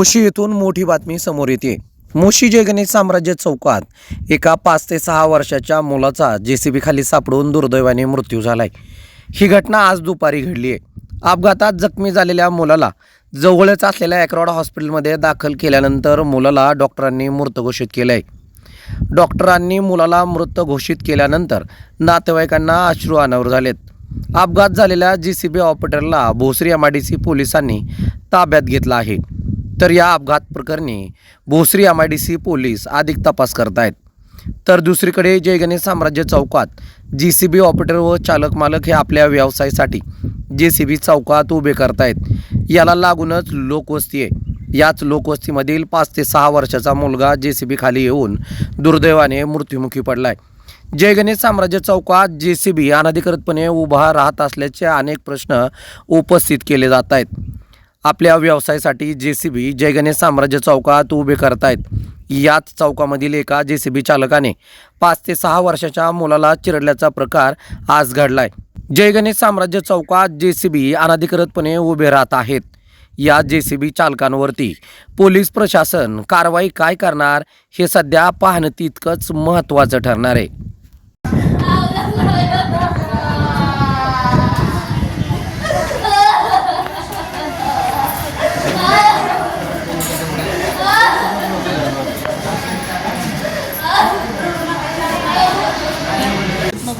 मोशी येथून मोठी बातमी समोर येते. मोशी जय साम्राज्य चौकात एका पाच ते सहा वर्षाच्या मुलाचा जेसीबी खाली सापडून दुर्दैवाने मृत्यू झालाय. ही घटना आज दुपारी घडली आहे. अपघातात जखमी झालेल्या मुलाला जवळच असलेल्या ॲक्रॉड हॉस्पिटलमध्ये दाखल केल्यानंतर मुलाला डॉक्टरांनी मृत घोषित केलं आहे डॉक्टरांनी मुलाला मृत घोषित केल्यानंतर नातेवाईकांना अश्रू अनावर झालेत. अपघात झालेल्या J C B ऑपरेटरला Bhosari M I D C पोलिसांनी ताब्यात घेतला आहे. तर या अपघात प्रकरणी Bhosari M I D C police अधिक तपास करत आहेत तर दुसरीकडे जय गणेश साम्राज्य चौकात जी सी बी ऑपरेटर व चालक मालक हे आपल्या व्यवसायासाठी जे सी बी चौकात उभे करतायत. याला लागूनच लोकवस्ती आहे. याच लोकवस्तीमधील पाच ते सहा वर्षाचा मुलगा जे सी बी खाली येऊन दुर्दैवाने मृत्युमुखी आहे जय गणेश साम्राज्य चौकात जे सी बी अनधिकृतपणे उभा राहत असल्याचे अनेक प्रश्न उपस्थित केले जात आहेत. आपल्या व्यवसायासाठी जे सी बी जयगणेश साम्राज्य चौकात उभे करतायत. याच चौकामधील एका जे सी बी चालकाने पाच ते सहा वर्षाच्या मुलाला चिरडल्याचा प्रकार आज घडलाय. जय गणेश साम्राज्य चौकात जे सी बी अनधिकृतपणे उभे राहत आहेत. या जे सी बी चालकांवरती पोलीस प्रशासन कारवाई काय करणार हे सध्या पाहणं तितकंच महत्त्वाचं ठरणार आहे.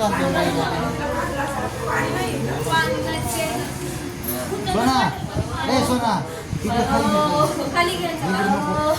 Sona! Eh, Sona! Libre ka rin. Libre mo po.